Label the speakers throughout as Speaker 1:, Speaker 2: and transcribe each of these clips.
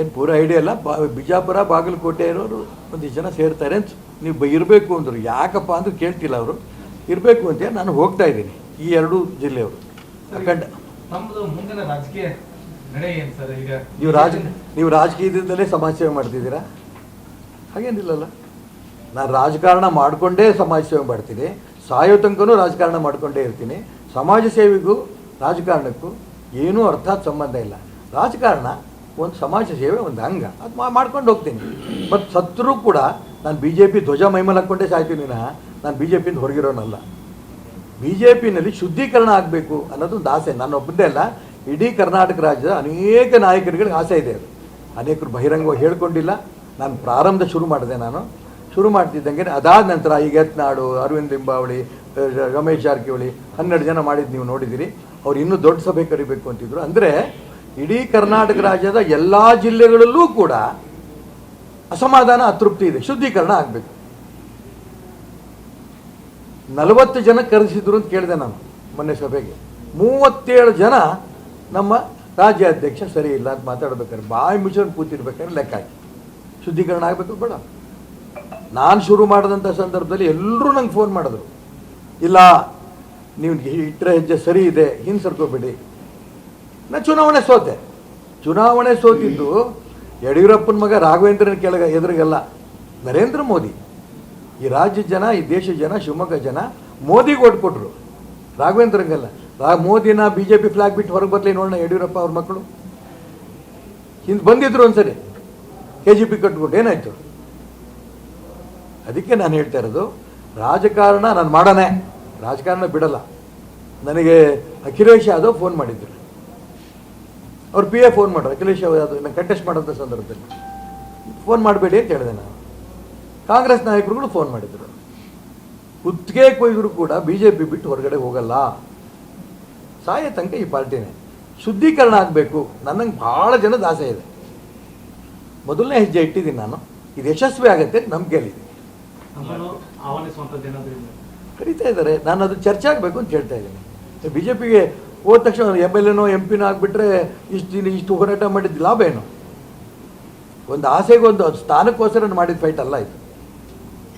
Speaker 1: ಏನು ಪೂರ ಐಡಿಯಾ ಇಲ್ಲ. ಬಾ ಬಿಜಾಪುರ ಬಾಗಲಕೋಟೆ ಇರೋರು ಒಂದಿಷ್ಟು ಜನ ಸೇರ್ತಾರೆ ಅಂತ ನೀವು ಬ ಇರಬೇಕು ಅಂದರು. ಯಾಕಪ್ಪ ಅಂದ್ರೆ ಕೇಳ್ತಿಲ್ಲ ಅವರು. ಇರಬೇಕು ಅಂತ ನಾನು ಹೋಗ್ತಾ ಇದ್ದೀನಿ ಈ ಎರಡು ಜಿಲ್ಲೆಯವರು. ಅಖಂಡ.
Speaker 2: ತಮ್ಮದು ಮುಂದಿನ ರಾಜಕೀಯ ನಡೆ ಏನ್ ಸರ್ ಈಗ?
Speaker 1: ನೀವು ರಾಜ ನೀವು ರಾಜಕೀಯದಿಂದಲೇ ಸಮಾಜ ಸೇವೆ ಮಾಡ್ತಿದ್ದೀರಾ? ಹಾಗೇನಿಲ್ಲಲ್ಲ. ನಾನು ರಾಜಕಾರಣ ಮಾಡಿಕೊಂಡೇ ಸಮಾಜ ಸೇವೆ ಮಾಡ್ತೀನಿ. ಸಾಯೋ ತನಕನೂ ರಾಜಕಾರಣ ಮಾಡಿಕೊಂಡೇ ಇರ್ತೀನಿ. ಸಮಾಜ ಸೇವೆಗೂ ರಾಜಕಾರಣಕ್ಕೂ ಏನೂ ಅರ್ಥಾತ್ ಸಂಬಂಧ ಇಲ್ಲ. ರಾಜಕಾರಣ ಒಂದು ಸಮಾಜ ಸೇವೆ, ಒಂದು ಅಂಗ. ಅದು ಮಾಡ್ಕೊಂಡು ಹೋಗ್ತೀನಿ. ಬಟ್ ಸತ್ರೂ ಕೂಡ ನಾನು ಬಿ ಜೆ ಪಿ ಧ್ವಜ ಮೈಮೇಲೆ ಹಾಕ್ಕೊಂಡೇ ಸಾಯ್ತೀನಿ ನಾನು ಬಿ ಜೆ ಪಿಯಿಂದ ಹೊರಗಿರೋನಲ್ಲ. ಬಿ ಜೆ ಪಿನಲ್ಲಿ ಶುದ್ಧೀಕರಣ ಆಗಬೇಕು ಅನ್ನೋದು ಒಂದು ಆಸೆ. ನಾನು ಒಬ್ಬನೇ ಅಲ್ಲ, ಇಡೀ ಕರ್ನಾಟಕ ರಾಜ್ಯದ ಅನೇಕ ನಾಯಕರುಗಳಿಗೆ ಆಸೆ ಇದೆ ಅದು. ಅನೇಕರು ಬಹಿರಂಗವಾಗಿ ಹೇಳ್ಕೊಂಡಿಲ್ಲ. ನಾನು ಪ್ರಾರಂಭ ಶುರು ಮಾಡಿದೆ ನಾನು. ಶುರು ಮಾಡ್ತಿದ್ದಂಗೆ ಅದಾದ ನಂತರ ಈಗ ಎತ್ನಾಡು ಅರವಿಂದ್ ಲಿಂಬಾವಳಿ ರಮೇಶ್ ಜಾರಕಿಹೊಳಿ ಹನ್ನೆರಡು ಜನ ಮಾಡಿದ್ದು ನೀವು ನೋಡಿದ್ದೀರಿ. ಅವ್ರು ಇನ್ನೂ ದೊಡ್ಡ ಸಭೆ ಕರಿಬೇಕು ಅಂತಿದ್ರು. ಅಂದರೆ ಇಡೀ ಕರ್ನಾಟಕ ರಾಜ್ಯದ ಎಲ್ಲ ಜಿಲ್ಲೆಗಳಲ್ಲೂ ಕೂಡ ಅಸಮಾಧಾನ, ಅತೃಪ್ತಿ ಇದೆ. ಶುದ್ಧೀಕರಣ ಆಗಬೇಕು. ನಲವತ್ತು ಜನ ಕರೆಸಿದ್ರು ಅಂತ ಕೇಳಿದೆ ನಾನು ಮೊನ್ನೆ ಸಭೆಗೆ. ಮೂವತ್ತೇಳು ಜನ ನಮ್ಮ ರಾಜ್ಯಾಧ್ಯಕ್ಷ ಸರಿ ಇಲ್ಲ ಅಂತ ಮಾತಾಡ್ಬೇಕಾದ್ರೆ, ಬಾಯಿ ಮುಚ್ಚಿ ಕೂತಿರ್ಬೇಕಾದ್ರೆ ಲೆಕ್ಕ ಹಾಕಿ. ಶುದ್ಧೀಕರಣ ಆಗಬೇಕು ಬೇಡ. ನಾನು ಶುರು ಮಾಡಿದಂಥ ಸಂದರ್ಭದಲ್ಲಿ ಎಲ್ಲರೂ ನಂಗೆ ಫೋನ್ ಮಾಡಿದ್ರು. ಇಲ್ಲ, ನೀವು ಇಟ್ಟರೆ ಹೆಜ್ಜೆ ಸರಿ ಇದೆ ಹಿಂದೆ ಸರ್ಕೋಬೇಡಿ ನಾ ಚುನಾವಣೆ ಸೋತೆ. ಚುನಾವಣೆ ಸೋತಿದ್ದು ಯಡಿಯೂರಪ್ಪನ ಮಗ ರಾಘವೇಂದ್ರನ ಕೆಳಗೆ ಎದುರಿಗೆಲ್ಲ. ನರೇಂದ್ರ ಮೋದಿ. ಈ ರಾಜ್ಯ ಜನ, ಈ ದೇಶದ ಜನ, ಶಿವಮೊಗ್ಗ ಜನ ಮೋದಿಗೆ ಓಟ್ ಕೊಟ್ಟರು ರಾಘವೇಂದ್ರಂಗೆಲ್ಲ. ರಾ, ಮೋದಿನ ಬಿ ಜೆ ಪಿ ಫ್ಲಾಗ್ ಬಿಟ್ಟು ಹೊರಗೆ ಬರಲಿ ನೋಡೋಣ ಯಡಿಯೂರಪ್ಪ ಅವ್ರ ಮಕ್ಕಳು ಹಿಂದೆ ಬಂದಿದ್ರು ಒಂದ್ಸರಿ. ಕೆ ಜಿ ಪಿ ಕಟ್ಬಿಟ್ಟು ಏನಾಯ್ತು? ಅದಕ್ಕೆ ನಾನು ಹೇಳ್ತಾ ಇರೋದು, ರಾಜಕಾರಣ ನಾನು ಮಾಡೋಣ ರಾಜಕಾರಣ ಬಿಡಲ್ಲ. ನನಗೆ ಅಖಿಲೇಶ್ ಯಾದವ್ ಫೋನ್ ಮಾಡಿದ್ರು. ಅವ್ರು ಪಿ ಎ ಫೋನ್ ಮಾಡ್ರು ಅಖಿಲೇಶ್ ಯಾವುದು ಇಲ್ಲ ಕಂಟೆಸ್ಟ್ ಮಾಡೋಂಥ ಸಂದರ್ಭದಲ್ಲಿ. ಫೋನ್ ಮಾಡಬೇಡಿ ಅಂತ ಹೇಳಿದೆ ನಾನು. ಕಾಂಗ್ರೆಸ್ ನಾಯಕರುಗಳು ಫೋನ್ ಮಾಡಿದ್ರು. ಕುತ್ತಿಗೆ ಕೊಯ್ದರು ಕೂಡ ಬಿ ಜೆ ಪಿ ಬಿಟ್ಟು ಹೊರಗಡೆ ಹೋಗಲ್ಲ. ಸಾಯ ತನಕ ಈ ಪಾರ್ಟಿನೇ. ಶುದ್ಧೀಕರಣ ಆಗಬೇಕು. ನನಗೆ ಭಾಳ ಜನದ ಆಸೆ ಇದೆ. ಮೊದಲನೇ ಹೆಜ್ಜೆ ಇಟ್ಟಿದ್ದೀನಿ ನಾನು. ಇದು ಯಶಸ್ವಿ ಆಗುತ್ತೆ ಅಂತ
Speaker 2: ಇಲ್ಲ
Speaker 1: ಕರೀತಾ ಇದ್ದಾರೆ. ನಾನು ಅದು ಚರ್ಚೆ ಆಗಬೇಕು ಅಂತ ಹೇಳ್ತಾ ಇದ್ದೀನಿ. ಬಿ ಜೆ ಪಿಗೆ ಹೋದ ತಕ್ಷಣ ಎಂ ಎಲ್ ಎನೋ ಎಂ ಪಿನೋ ಆಗಿಬಿಟ್ರೆ ಇಷ್ಟು ಇಷ್ಟು ಹೋರಾಟ ಮಾಡಿದ ಲಾಭ ಏನು? ಒಂದು ಆಸೆಗೊಂದು ಒಂದು ಸ್ಥಾನಕ್ಕೋಸ್ಕರ ಮಾಡಿದ ಫೈಟ್ ಅಲ್ಲ ಇದು.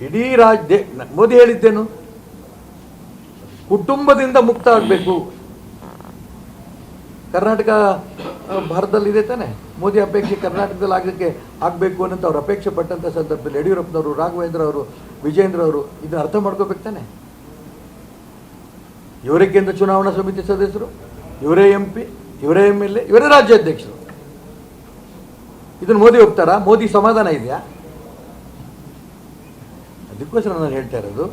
Speaker 1: ಇಡೀ ರಾಜ್ಯ ನ- ಮೋದಿ ಹೇಳಿದ್ದೇನು? ಕುಟುಂಬದಿಂದ ಮುಕ್ತ ಆಗಬೇಕು. ಕರ್ನಾಟಕ ಭಾರತದಲ್ಲಿದೆ ತಾನೆ. ಮೋದಿ ಅಪೇಕ್ಷೆ ಕರ್ನಾಟಕದಲ್ಲಿ ಆಗಲಿಕ್ಕೆ ಆಗಬೇಕು ಅನ್ನೋಂಥ ಅವ್ರು ಅಪೇಕ್ಷೆ ಪಟ್ಟಂಥ ಸಂದರ್ಭದಲ್ಲಿ ಯಡಿಯೂರಪ್ಪನವರು, ರಾಘವೇಂದ್ರ ಅವರು ವಿಜೇಂದ್ರ ಅವರು ಇದನ್ನ ಅರ್ಥ ಮಾಡ್ಕೋಬೇಕು ತಾನೆ. ಇವರೇ ಕೇಂದ್ರ ಚುನಾವಣಾ ಸಮಿತಿ ಸದಸ್ಯರು, ಇವರೇ ಎಂ ಪಿ ಇವರೇ ಎಂ ಎಲ್ ಎ, ಇವರೇ ರಾಜ್ಯಾಧ್ಯಕ್ಷರು. ಇದನ್ನು ಮೋದಿ ಹೋಗ್ತಾರಾ ಮೋದಿ ಸಮಾಧಾನ ಇದೆಯಾ? ಅದಕ್ಕೋಸ್ಕರ ನಾನು ಹೇಳ್ತಾ ಇರೋದು,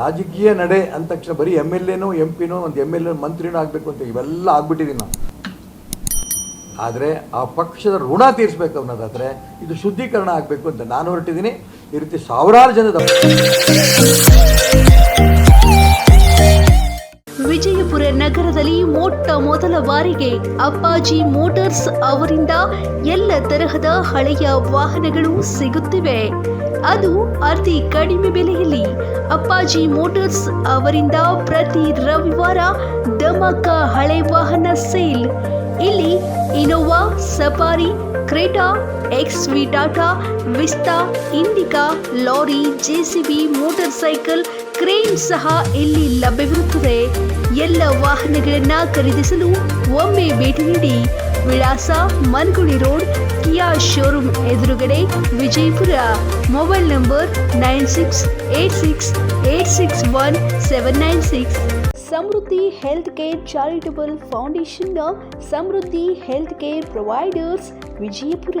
Speaker 1: ರಾಜಕೀಯ ನಡೆ ಅಂದ ತಕ್ಷಣ ಬರೀ ಎಂ ಎಲ್ ಎನೋ ಎಂ ಪಿನೋ ಒಂದು ಎಂ ಎಲ್ ಎ ಮಂತ್ರಿನೂ ಆಗಬೇಕು ಅಂತ ಇವೆಲ್ಲ ಆಗ್ಬಿಟ್ಟಿದ್ದೀನಿ ನಾವು ಆದರೆ ಆ ಪಕ್ಷದ ಋಣ ತೀರಿಸಬೇಕು ಅನ್ನೋದಾದರೆ ಇದು ಶುದ್ಧೀಕರಣ ಆಗಬೇಕು ಅಂತ ನಾನು ಹೊರಟಿದ್ದೀನಿ. ಈ ರೀತಿ ಸಾವಿರಾರು ಜನದ
Speaker 3: ಮೊಟ್ಟ ಮೊದಲ ಬಾರಿಗೆ ಅಪ್ಪಾಜಿ ಮೋಟಾರ್ಸ್ ಅವರಿಂದ ಎಲ್ಲ ತರಹದ ಹಳೆಯ ವಾಹನಗಳು ಸಿಗುತ್ತಿವೆ. ಅದು ಅತಿ ಕಡಿಮೆ ಬೆಲೆಯಲ್ಲಿ ಅಪ್ಪಾಜಿ ಮೋಟಾರ್ಸ್ ಅವರಿಂದ ಪ್ರತಿ ರವಿವಾರ ಧಮಕ ಹಳೆ ವಾಹನ ಸೇಲ್. ಇಲ್ಲಿ Innova, Safari, Creta X V Tata, Vista, Indica, lorry JCB motorcycle crane ಸಹ ಇಲ್ಲಿ ಲಭ್ಯವಿರುತ್ತದೆ. ಎಲ್ಲ ವಾಹನಗಳನ್ನ ಖರೀದಿಸಲು ಒಮ್ಮೆ ಭೇಟಿ ನೀಡಿ ವಿಳಾಸ ಮನ್ಗುಳಿ ರೋಡ್, ಕಿಯಾ ಶೋರೂಮ್ ಎದುರುಗಡೆ Vijayapura. Mobile number nine six eight six eight six one seven nine six. Samruddhi health care charitable ಫೌಂಡೇಶನ್ನ Samruddhi health care providers Vijayapura.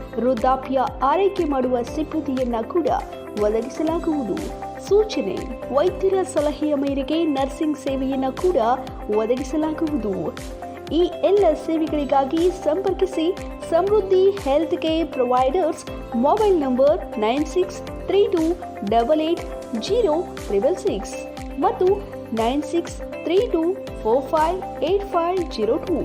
Speaker 3: ವೃದ್ಧಾಪ್ಯ ಆರೈಕೆ ಮಾಡುವ ಸಿಬ್ಬಂದಿಯನ್ನ ಕೂಡ ಒದಗಿಸಲಾಗುವುದು. ಸೂಚನೆ, ವೈದ್ಯರ ಸಲಹೆಯ ಮೇರೆಗೆ ನರ್ಸಿಂಗ್ ಸೇವೆಯನ್ನ ಕೂಡ ಒದಗಿಸಲಾಗುವುದು. ಈ ಎಲ್ಲ ಸೇವೆಗಳಿಗಾಗಿ ಸಂಪರ್ಕಿಸಿ Samruddhi health care providers mobile number nine six three two double eight zero triple six ಮತ್ತು nine six three two four five eight five zero two.